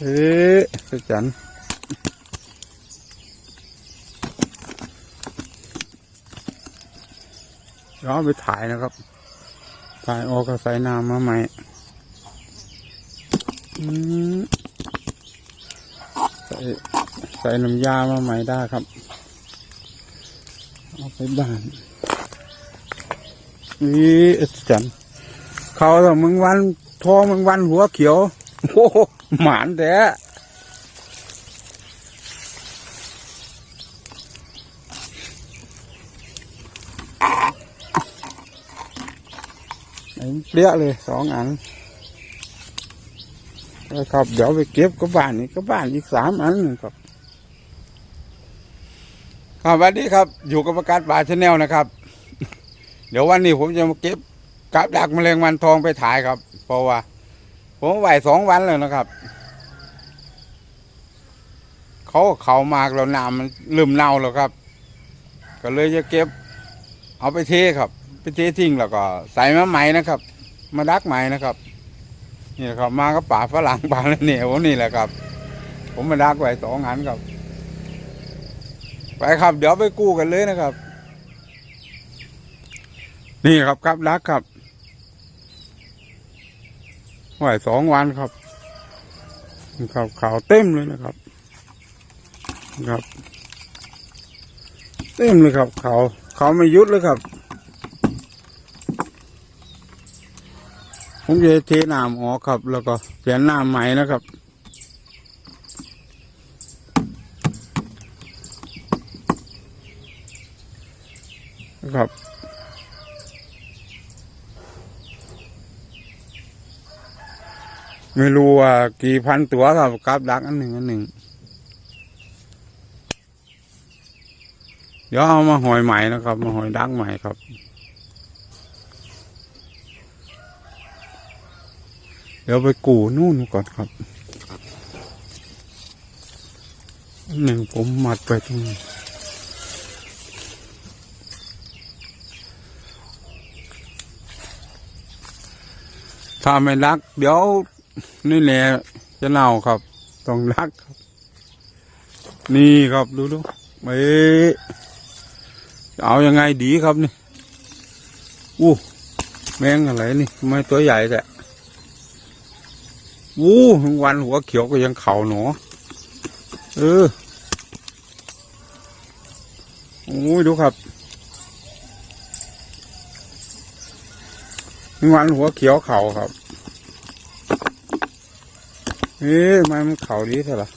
เอ๊ะสจันย้อนไปถ่ายนะครับ ถ่ายออกก็ใส่น้ำมาใหม่ใส่ใส่น้ำยามาใหม่ได้ครับ เอาไปบ้านนี่อัศจรรย์ เขาแต่มึงวันทองมึงวันหัวเขียวโอ้หหมานแท้เปรี้ยเลยสองอันนะครับเดี๋ยวไปเก็บก็บ้านนี้ก็บ้านอีกสามอันหนึ่งครับครับสวัสดีครับ อยู่กับประกาศป่าชาแนลนะครับ เดี๋ยววันนี้ผมจะมาเก็บ กับดักแมลงวันทองไปถ่ายครับ เพราะว่า ผมไหวสองวันแล้วนะครับ เขาเขามากแล้วน้ำมันลืมเน่าแล้วครับ ก็เลยจะเก็บ เอาไปเทครับ ไปเททิ้งแล้วก็ ใส่มาใหม่นะครับ มาดักใหม่นะครับนี่ครับมาก็ป่าฝรั่งป่าแล้วเนี่ยผมนี่แหละครับ ผมมาดักไว้สองอันครับ ไปครับ เดี๋ยวไปกู้กันเลยนะครับ นี่ครับครับรักครับ ไหวสองวันครับครับขาวเต็มเลยนะครับครับ เต็มเลยครับเขาเขาไม่ยุดเลยครับ ผมจะเทน้ำออกครับ แล้วก็เปลี่ยนน้ำใหม่นะครับครับ ไม่รู้ว่ากี่พันตัวครับกับดักอันหนึ่งอันหนึ่ง เดี๋ยวเอามาหอยใหม่นะครับ มาหอยดักใหม่ครับเดี๋ยวไปกู่นู่นก่อนครับ หนึ่งผมมัดไปตรงนี้ถ้าไม่รัก เดี๋ยว นี่แหละจะเน่าครับ ต้องรักครับ นี่ครับดูดูเอ๊ะเอายังไงดีครับนี่อู้แมงอะไรนี่ทำไมตัวใหญ่แต่วู้ทั้งวันหัวเขียวก็ยังเข่าหนอเออโอ้ยดูครับทั้งวันหัวเขียวเข่าครับ เอ๊ะไมมันเข่าดีเท่าล่ะ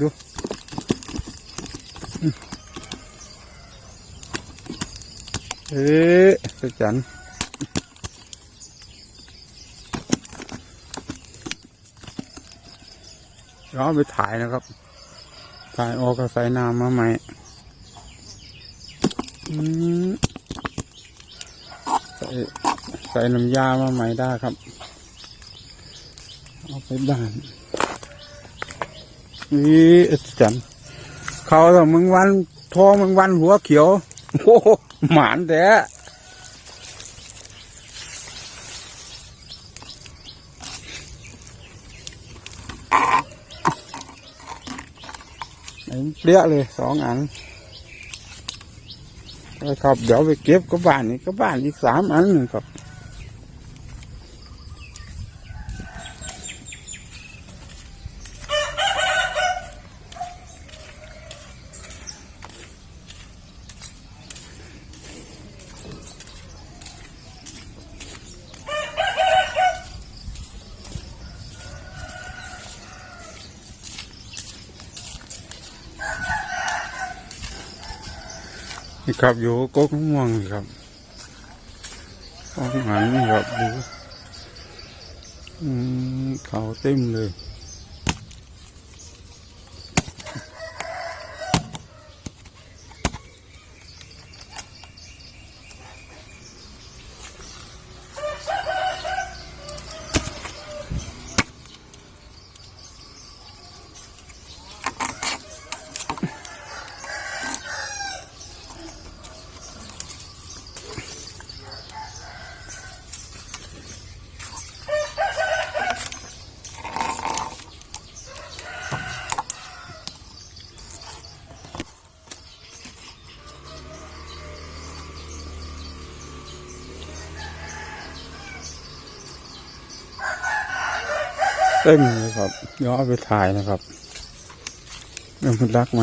ดูเอ๊ะสจันย้อนไปถ่ายนะครับ ถ่ายออกก็ใส่น้ำมาใหม่อืมใส่ใส่น้ำยามาใหม่ได้ครับ บ้านนี่อัศจรรย์เขาแต่มึงวันทองมึงวันหัวเขียวโอ้โหหมานแท้ไอ้เปรี้ยเลยสองอันครับเดี๋ยวไปเก็บก็บ้านนี้ก็บ้านอีกสามอันหนึ่งครับ นี่ครับอยู่ก๊กมะม่วงนี่ครับอาหารนี่ครับดูอืมเขาเต็มเลย เต็มเลยครับย้อนไปถ่ายนะครับเรื่องมันรักไหม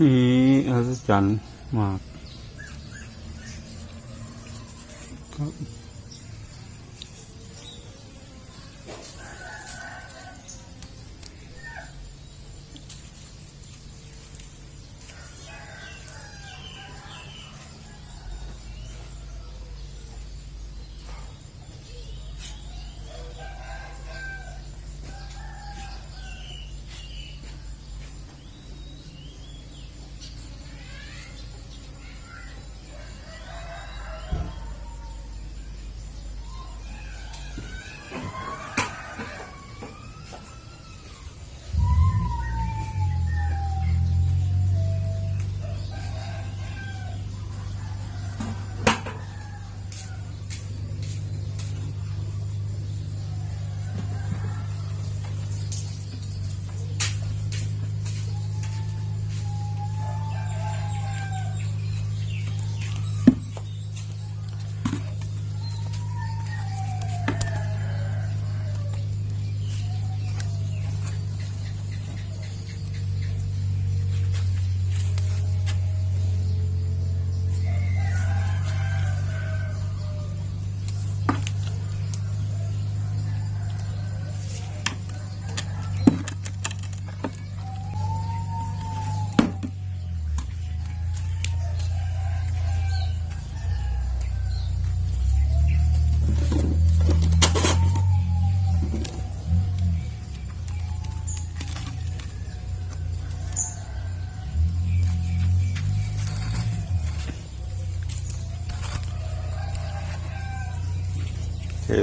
นี่อัศจรรย์มากครับ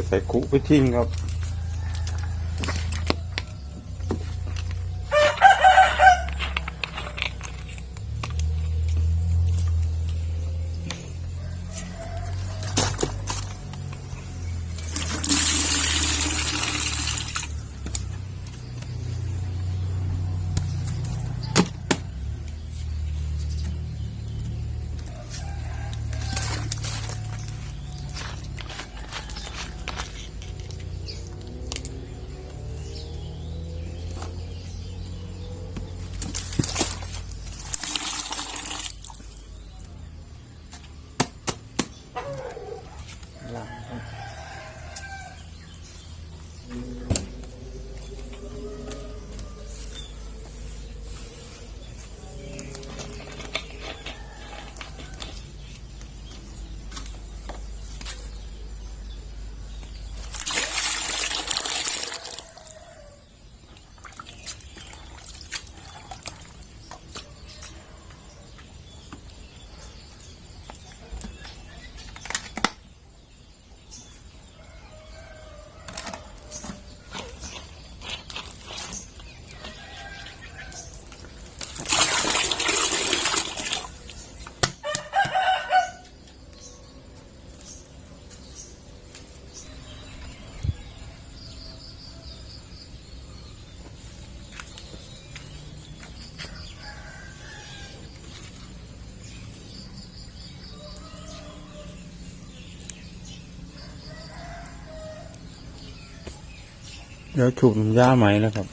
ใส่คุไปทิ้งครับ เดี๋ยวฉุบน้ำยาไหมนะครับ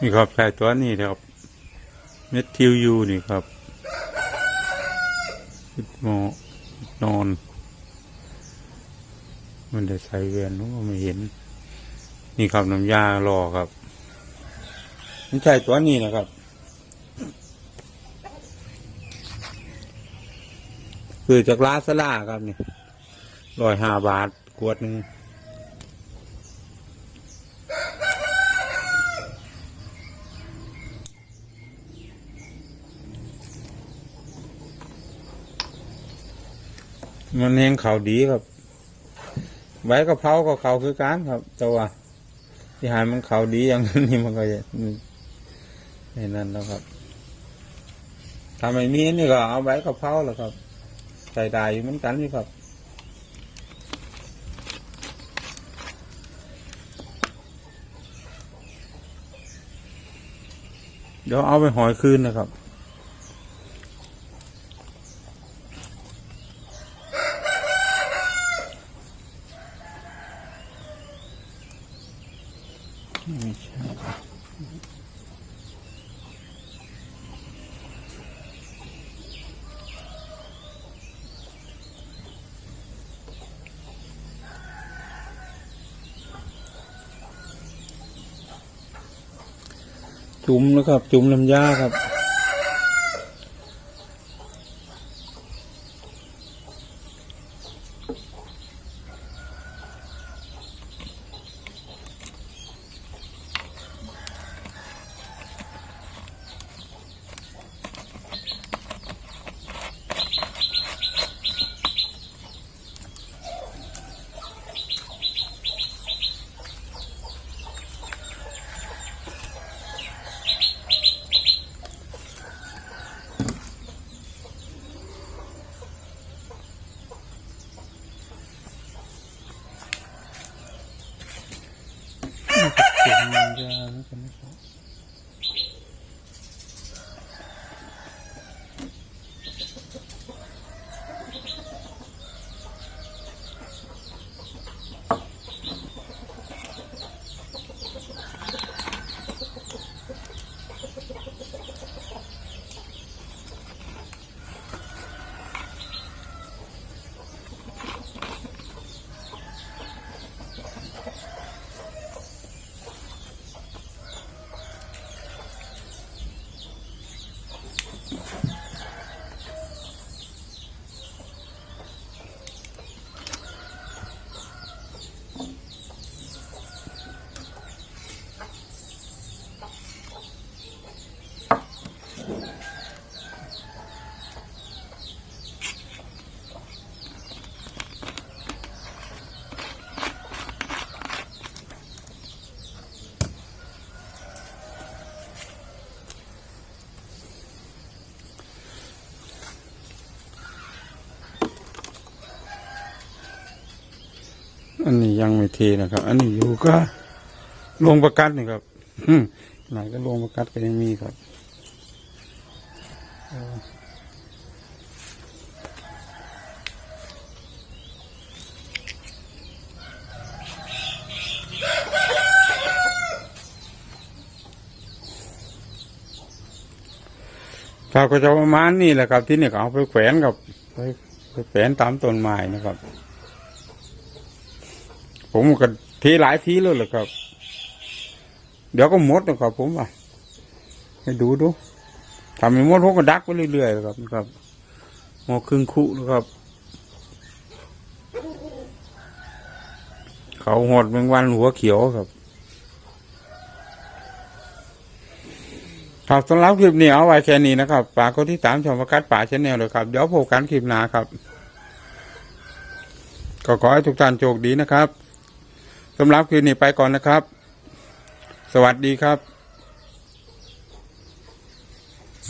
นี่ครับใส่ตัวนี้นะครับ เม็ดทิวยูนี่ครับหมอนอน มันได้ใส่เวียนนู้ไม่เห็น นี่ครับน้ำยารอครับไม่ใช่ตัวนี้นะครับ คือจากลาสลาครับนี่ร้อยห้าบาทขวดหนึ่ง มันเองเขาดีครับไว้กะเพราก็เขาคือการครับ แต่ว่าที่หายมันเขาดีอย่างนี้มันก็จะในนั้นแล้วครับถ้าไม่มีนี่ก็เอาไว้กะเพราแหละครับใส่ได้อยู่เหมือนกันนี่ครับเดี๋ยวเอาไปหอยคืนนะครับ จุ่มนะครับ จุ่มลำยาครับ อันนี้ยังไม่เทนะครับ อันนี้อยู่ก็ลงประกัดนี่ครับอืมไหนก็ลงประกัดก็ยังมีครับเรับก็จะประมาณนี้แหละครับ ที่นี่เอาไปแขวนกับไปไปแขวนตามต้นไม้นะครับ ผมก็ทีหลายทีเลยแหละครับ เดี๋ยวก็หมดนะครับ ผมว่าให้ดูดูทำให้หมดผมก็ดักไปเรื่อยๆครับครับหมอครึ่งคุนะครับ เขาหดแมงวันหัวเขียวครับครับสำหรับคลิปนี้เอาไว้แค่นี้นะครับฝากกดที่ตามชมประกัดป่าชแนลเลยครับ เดี๋ยวพบกันคลิปหน้าครับ ก็ขอให้ทุกท่านโชคดีนะครับ สำหรับคืนนี้ไปก่อนนะครับ สวัสดีครับ